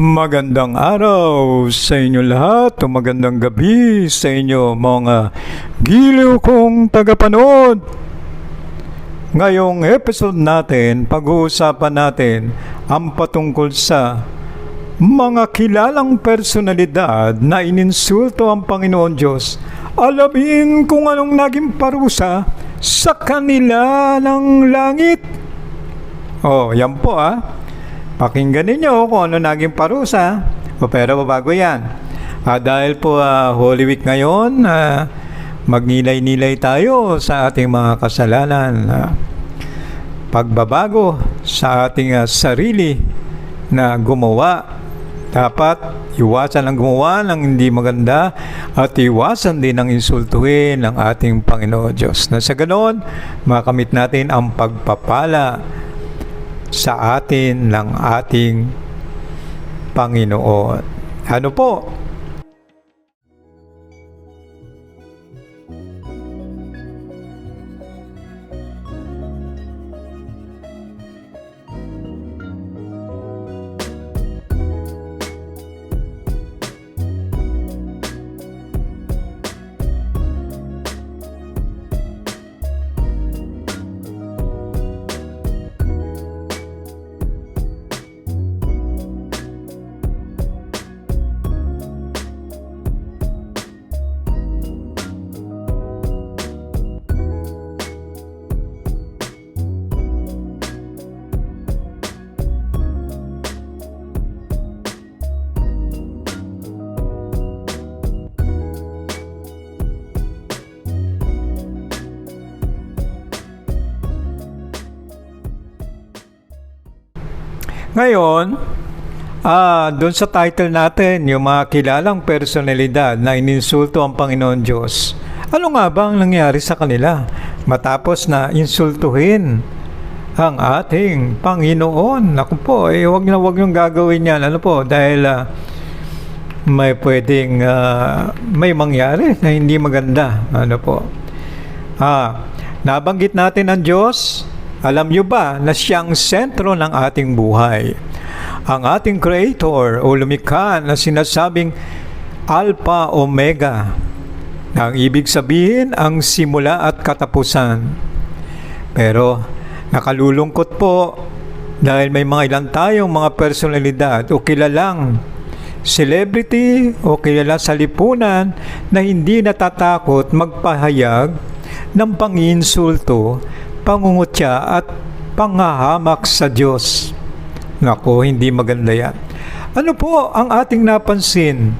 Magandang araw sa inyo lahat o magandang gabi sa inyo mga giliw kong tagapanood. Ngayong episode natin, pag-uusapan natin ang patungkol sa mga kilalang personalidad na ininsulto ang Panginoon Diyos. Alamin kung anong naging parusa sa kanila ng langit. Oh, yan po ah. Pakinggan ninyo kung ano naging parusa. O pero bago yan. Ah, dahil po ah, Holy Week ngayon, ah, magnilay-nilay tayo sa ating mga kasalanan. Ah, pagbabago sa ating ah, sarili na gumawa. Dapat iwasan ang gumawa ng hindi maganda at iwasan din ang insultuhin ng ating Panginoon Diyos. Na sa ganoon, makamit natin ang pagpapala sa atin ng ating Panginoon. Ano po? Ngayon, ah, doon sa title natin, yung mga kilalang personalidad na ininsulto ang Panginoon Diyos. Ano nga ba ang nangyari sa kanila matapos na insultuhin ang ating Panginoon? Naku po, eh, wag na wag yung gagawin yan. Ano po, dahil ah, may pwedeng ah, may mangyari na hindi maganda. Ano po? Ah, nabanggit natin ang Diyos. Alam nyo ba na siya ang sentro ng ating buhay? Ang ating Creator o lumikha na sinasabing Alpha Omega. Na ang ibig sabihin ang simula at katapusan. Pero nakalulungkot po dahil may mga ilan tayong mga personalidad o kilalang celebrity o kilala sa lipunan na hindi natatakot magpahayag ng panginsulto, pangungutya at panghahamak sa Diyos. Nako, hindi maganda yan. Ano po ang ating napansin?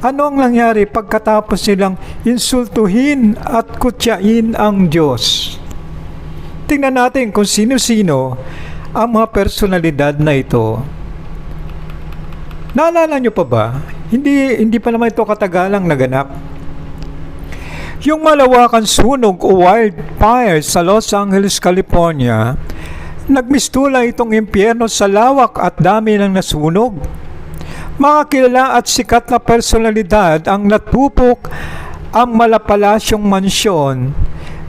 Ano ang nangyari pagkatapos nilang insultuhin at kutyain ang Diyos? Tingnan natin kung sino-sino ang mga personalidad na ito. Naalala nyo pa ba? Hindi, hindi pa naman ito katagalang naganap. Yung malawakan sunog o wildfire sa Los Angeles, California, nagmistula itong impyerno sa lawak at dami ng nasunog. Mga kilala at sikat na personalidad ang natupok ang malapalasyong mansyon.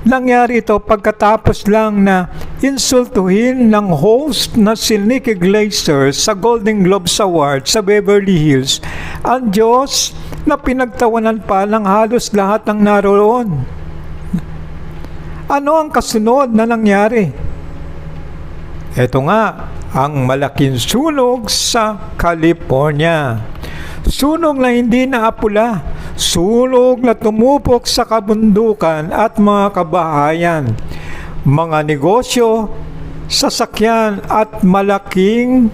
Nangyari ito pagkatapos lang na insultuhin ng host na si Nikki Glaser sa Golden Globes Award sa Beverly Hills ang Diyos na pinagtawanan pa ng halos lahat ng naroon. Ano ang kasunod na nangyari? Ito nga, ang malaking sunog sa California. Sunog na hindi naapula, sunog na tumupok sa kabundukan at mga kabahayan, mga negosyo, sasakyan at malaking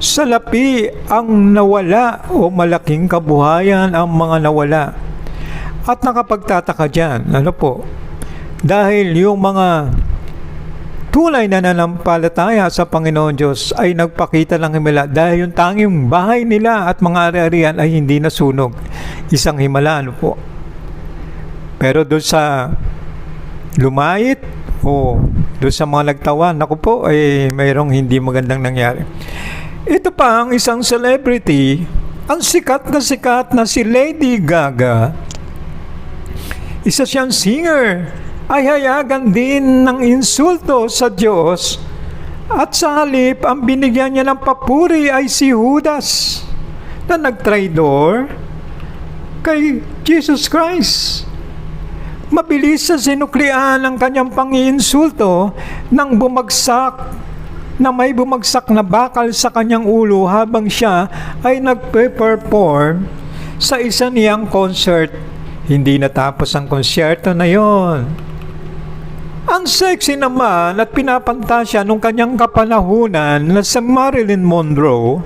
salapi ang nawala o malaking kabuhayan ang mga nawala. At nakapagtataka dyan, ano po, dahil yung mga tunay na nanampalataya sa Panginoon Diyos ay nagpakita ng himala dahil yung tanging bahay nila at mga ari-arian ay hindi nasunog. Isang himala, ano po. Pero doon sa lumait o doon sa mga nagtawa, naku po, ay mayroong hindi magandang nangyari. Ito pa ang isang celebrity, ang sikat na sikat na si Lady Gaga. Isa siyang singer ay hayagan din ng insulto sa Diyos At sa halip, ang binigyan niya ng papuri ay si Judas na nagtraidor kay Jesus Christ. Mabilis sa sinuklian ang kanyang pangiinsulto nang bumagsak na may bumagsak na bakal sa kanyang ulo habang siya ay nagpe-perform sa isa niyang concert. Hindi natapos ang konsyerto na yon. Ang sexy naman at pinapantasya nung kanyang kapanahunan na si Marilyn Monroe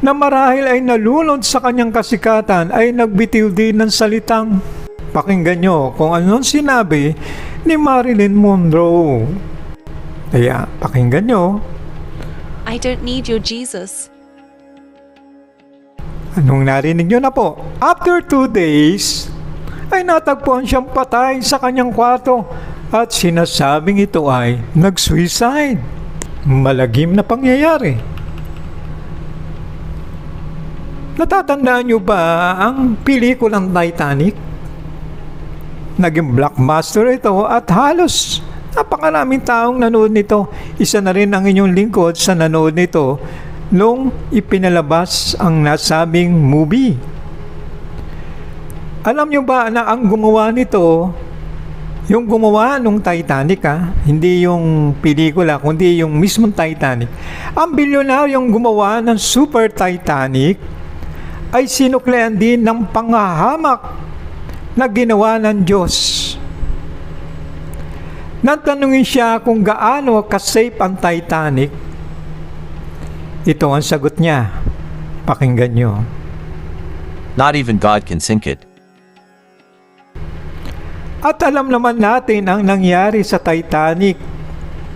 na marahil ay nalulod sa kanyang kasikatan ay nagbitiw din ng salitang pakinggan nyo kung anong sinabi ni Marilyn Monroe. Kaya pakinggan nyo I don't need your Jesus. Anong narinig nyo na po? After two days, ay natagpuan siyang patay sa kanyang kwarto at sinasabing ito ay nag-suicide. Malagim na pangyayari. Natatandaan nyo ba ang pelikulang Titanic? Naging blockbuster ito at halos napakaraming taong nanood nito. Isa na rin ang inyong lingkod sa nanood nito nung ipinalabas ang nasabing movie. Alam nyo ba na ang gumawa nito, yung gumawa nung Titanic ha, hindi yung pelikula, kundi yung mismong Titanic. Ang bilyonaryong gumawa ng Super Titanic ay sinuklean din ng pangahamak na ginawa ng Diyos. Natanungin siya kung gaano kasafe ang Titanic. Ito ang sagot niya. Pakinggan nyo. Not even God can sink it. At alam naman natin ang nangyari sa Titanic.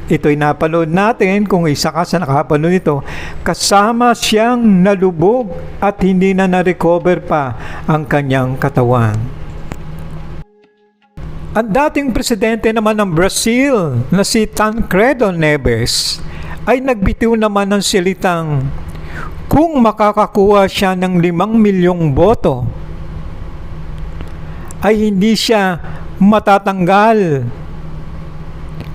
Ito'y napanood natin kung isa ka sa nakapanood ito. Kasama siyang nalubog at hindi na na-recover pa ang kanyang katawan. Ang dating presidente naman ng Brazil na si Tancredo Neves ay nagbitiw naman ng silitang kung makakakuha siya ng limang milyong boto ay hindi siya matatanggal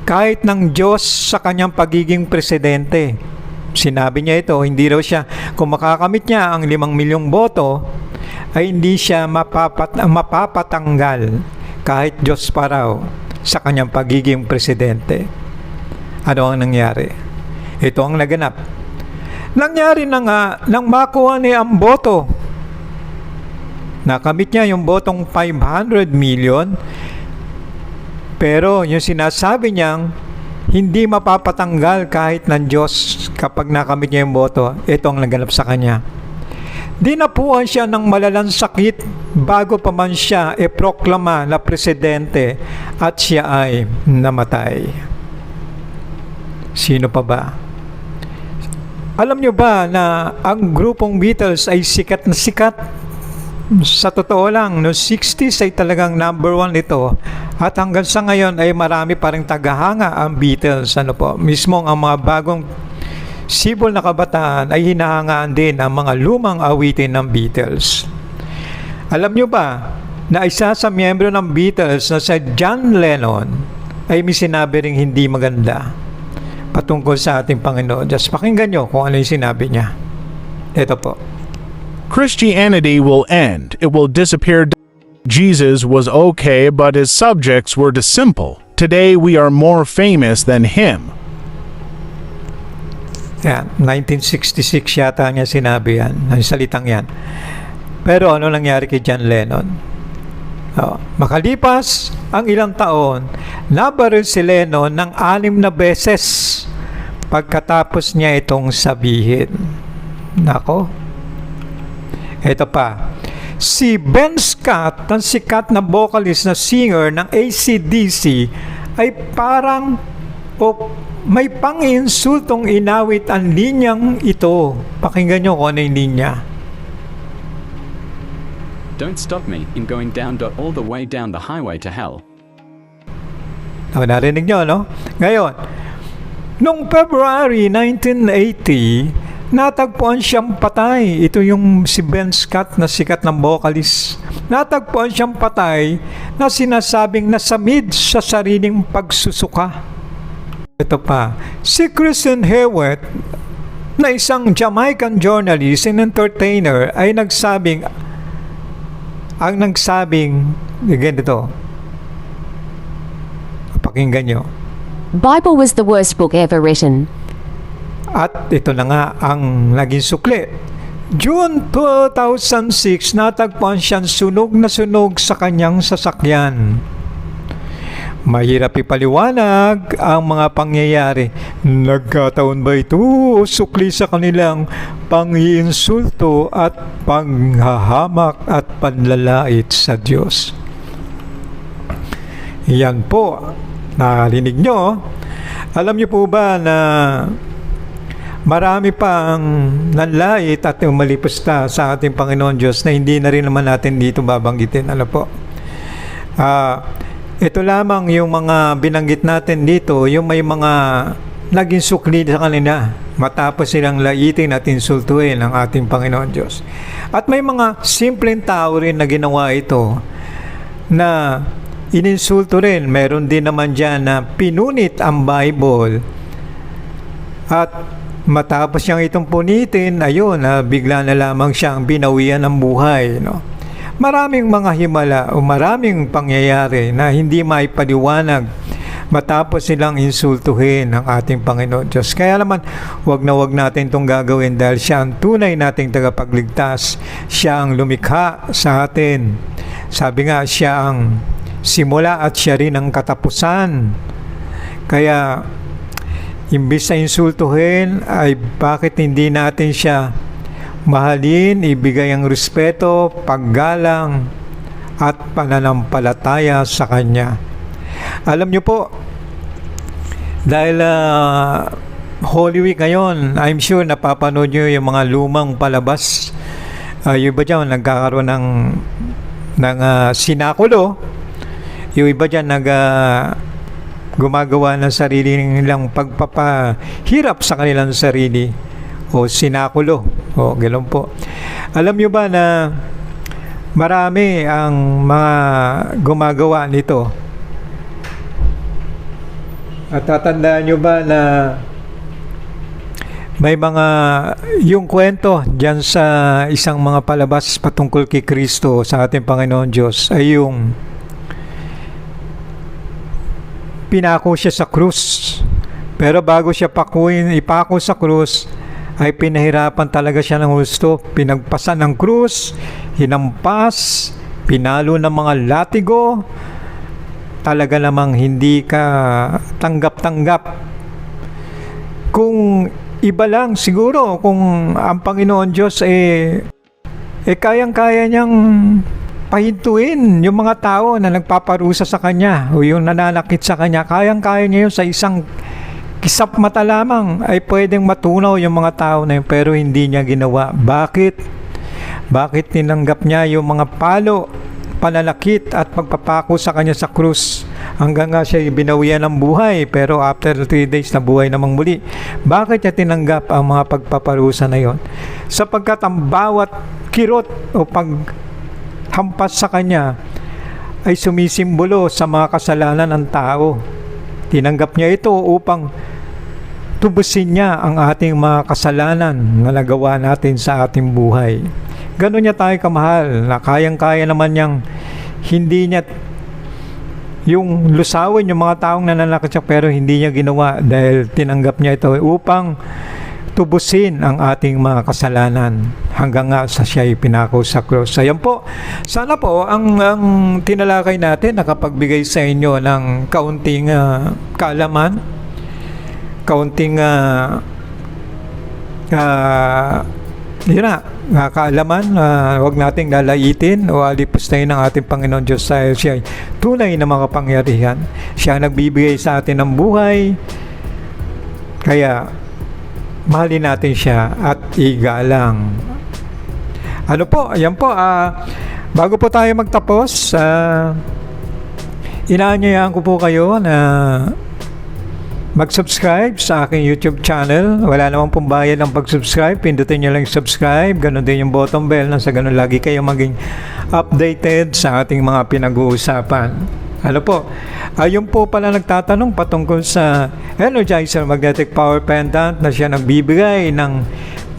kahit ng Diyos sa kanyang pagiging presidente. Sinabi niya ito, hindi raw siya, kung makakamit niya ang limang milyong boto, ay hindi siya mapapat, mapapatanggal kahit Diyos pa raw sa kanyang pagiging presidente. Ano ang nangyari? Ito ang naganap. Nangyari na nga nang makuha niya ang boto. Nakamit niya yung botong 500 million pero yung sinasabi niyang hindi mapapatanggal kahit ng Diyos kapag nakamit niya yung boto, ito ang naganap sa kanya. Dinapuan siya ng malalang sakit bago pa man siya e-proklama na presidente at siya ay namatay. Sino pa ba? Alam niyo ba na ang grupong Beatles ay sikat na sikat? Sa totoo lang, no 60s ay talagang number one ito. At hanggang sa ngayon ay marami pa rin tagahanga ang Beatles. Ano po, mismo ang mga bagong sibol na kabataan ay hinahangaan din ang mga lumang awitin ng Beatles. Alam nyo ba na isa sa miyembro ng Beatles na si John Lennon ay may sinabi ring hindi maganda patungkol sa ating Panginoon. Just pakinggan nyo kung ano yung sinabi niya. Ito po. Christianity will end, it will disappear. Jesus was okay, but his subjects were too simple. Today we are more famous than him. Yan, 1966 yata niya sinabi yan, ang salitang yan. Pero ano nangyari kay John Lennon? Oh, makalipas ang ilang taon, nabaril si Lennon ng anim na beses pagkatapos niya itong sabihin. Nako, ito pa. Si Ben Scott, ang sikat na vocalist na singer ng ACDC, ay parang o may pang-insultong inawit ang linyang ito. Pakinggan nyo kung ano yung linya. Don't stop me in going down do- all the way down the highway to hell. Oh, narinig nyo, no? Ngayon, noong February 1980, natagpuan siyang patay. Ito yung si Ben Scott na sikat na vocalist. Natagpuan siyang patay na sinasabing nasamid sa sariling pagsusuka. Ito pa, si Kristen Hayward na isang Jamaican journalist and entertainer ay nagsabing ang nagsabing ganito pakinggan nyo Bible was the worst book ever written. At ito na nga ang naging sukli. June 2006, natagpuan siyang sunog na sunog sa kanyang sasakyan. Mahirap ipaliwanag ang mga pangyayari. Nagkataon ba ito o sukli sa kanilang pangiinsulto at panghahamak at panlalait sa Diyos? Yan po. Narinig nyo. Alam nyo po ba na marami pang nanlait at umalipusta sa ating Panginoon Diyos na hindi na rin naman natin dito babanggitin. Ano po? Ah, ito lamang yung mga binanggit natin dito, yung may mga naging sukli sa kanila matapos silang laitin at insultuin ang ating Panginoon Diyos. At may mga simpleng tao rin na ginawa ito na ininsulto rin. Meron din naman dyan na pinunit ang Bible at matapos siyang itong punitin, ayun, na bigla na lamang siyang binawian ng buhay. No? Maraming mga himala o maraming pangyayari na hindi maipaliwanag matapos silang insultuhin ang ating Panginoon Diyos. Kaya naman, wag na wag natin itong gagawin dahil siya ang tunay nating tagapagligtas. Siya ang lumikha sa atin. Sabi nga, siya ang simula at siya rin ang katapusan. Kaya, imbis na insultuhin, ay bakit hindi natin siya mahalin, ibigay ang respeto, paggalang, at pananampalataya sa Kanya. Alam niyo po, dahil ah, Holy Week ngayon, I'm sure napapanood niyo yung mga lumang palabas. Uh, yung iba dyan, nagkakaroon ng, ng ah, sinakulo. Yung iba dyan, nag, ah, gumagawa ng sarili nilang pagpapahirap sa kanilang sarili o sinakulo o ganoon po. Alam niyo ba na marami ang mga gumagawa nito? At tatandaan nyo ba na may mga yung kwento dyan sa isang mga palabas patungkol kay Kristo sa ating Panginoon Diyos ay yung pinako siya sa krus. Pero bago siya pakuin, ipako sa krus, ay pinahirapan talaga siya ng gusto. Pinagpasan ng krus, hinampas, pinalo ng mga latigo, talaga namang hindi ka tanggap-tanggap. Kung iba lang siguro, kung ang Panginoon Diyos eh, eh kayang-kaya niyang pahintuin yung mga tao na nagpaparusa sa kanya o yung nananakit sa kanya, kayang-kaya niya yun sa isang kisap mata lamang ay pwedeng matunaw yung mga tao na yun pero hindi niya ginawa. Bakit? Bakit tinanggap niya yung mga palo, pananakit at pagpapako sa kanya sa krus hanggang nga siya binawian ng buhay pero after 3 days na buhay namang muli. Bakit niya tinanggap ang mga pagpaparusa na yon? Sapagkat ang bawat kirot o pag hampas sa kanya ay sumisimbolo sa mga kasalanan ng tao. Tinanggap niya ito upang tubusin niya ang ating mga kasalanan na nagawa natin sa ating buhay. Ganon niya tayo kamahal na kayang-kaya naman niyang hindi niya yung lusawin yung mga taong nananakit siya pero hindi niya ginawa dahil tinanggap niya ito upang tubusin ang ating mga kasalanan hanggang nga sa siya pinako sa cross. Ayan po, sana po ang, ang tinalakay natin nakapagbigay sa inyo ng kaunting ah, kaalaman, kaunting uh, yun na, uh, kaalaman, uh, huwag nating lalayitin o alipustahin ng ating Panginoon Diyos dahil siya ay tunay na mga pangyarihan. Siya ang nagbibigay sa atin ng buhay. Kaya, mahalin natin siya at igalang. Ano po, ayan po, ah, bago po tayo magtapos, ah, inaanyayahan ko po kayo na mag-subscribe sa aking YouTube channel. Wala namang pong bayad ng pag-subscribe. Pindutin nyo lang subscribe. Ganon din yung bottom bell na sa ganon lagi kayo maging updated sa ating mga pinag-uusapan. Ano po? Ayun po pala nagtatanong patungkol sa Energizer Magnetic Power Pendant na siya nagbibigay ng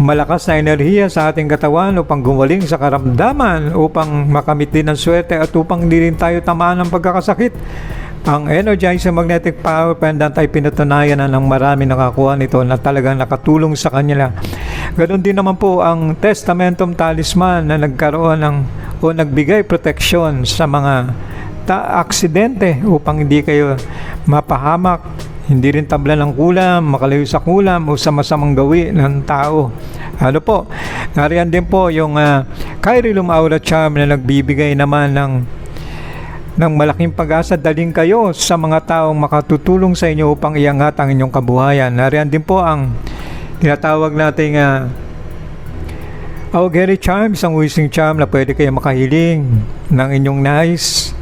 malakas na enerhiya sa ating katawan upang gumaling sa karamdaman, upang makamit din ng swerte at upang hindi rin tayo tamaan ng pagkakasakit. Ang Energizer Magnetic Power Pendant ay pinatunayan na ng marami nakakuha nito na talagang nakatulong sa kanila. Ganon din naman po ang Testamentum Talisman na nagkaroon ng o nagbigay proteksyon sa mga ta aksidente upang hindi kayo mapahamak, hindi rin tabla ng kulam, makalayo sa kulam o sa masamang gawi ng tao. Ano po, nariyan din po yung uh, Kyrilum Aura Charm na nagbibigay naman ng ng malaking pag-asa daling kayo sa mga taong makatutulong sa inyo upang iangat ang inyong kabuhayan. Nariyan din po ang tinatawag nating uh, Augeri Charm, isang wishing charm na pwede kayo makahiling ng inyong nais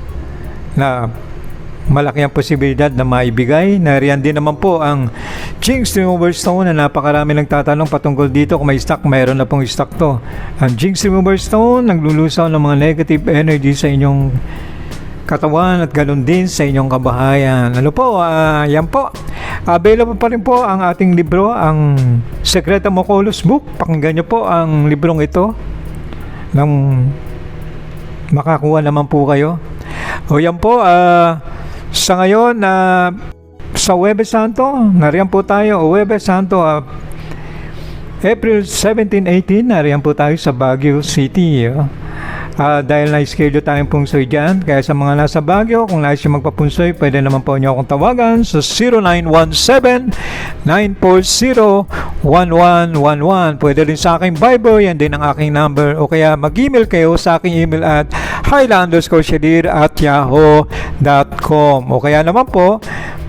na malaki ang posibilidad na maibigay. Nariyan din naman po ang Jinx Remover Stone na napakarami nagtatanong patungkol dito kung may stock, mayroon na pong stock to. Ang Jinx Remover Stone naglulusaw ng mga negative energy sa inyong katawan at ganoon din sa inyong kabahayan. Ano po, ah, yan po. Available pa rin po ang ating libro, ang Secreto Mocolus Book. Pakinggan nyo po ang librong ito nang makakuha naman po kayo. O yan po, ah, sa ngayon, na sa Webes Santo, nariyan po tayo, o Webes Santo, ah, April 17-18, nariyan po tayo sa Baguio City. oh. Ah, dahil na-schedule tayong pungsoy dyan, kaya sa mga nasa Baguio, kung nais yung magpapunsoy, pwede naman po nyo akong tawagan sa 0917-940-1111. Pwede rin sa aking Viber, yan din ang aking number. O kaya mag-email kayo sa aking email at highlanderscorshadir at yahoo.com. O kaya naman po,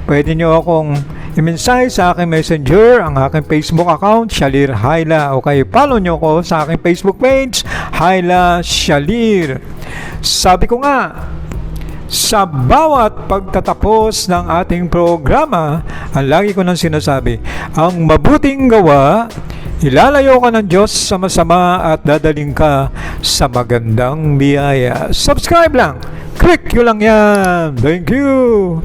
pwede nyo akong i-mensahe sa aking messenger, ang aking Facebook account, Shalir Haila. O kayo follow nyo ko sa aking Facebook page, Haila Shalir. Sabi ko nga, sa bawat pagtatapos ng ating programa, ang lagi ko nang sinasabi, ang mabuting gawa, ilalayo ka ng Diyos sa masama at dadaling ka sa magandang biyaya. Subscribe lang! Click nyo lang yan! Thank you!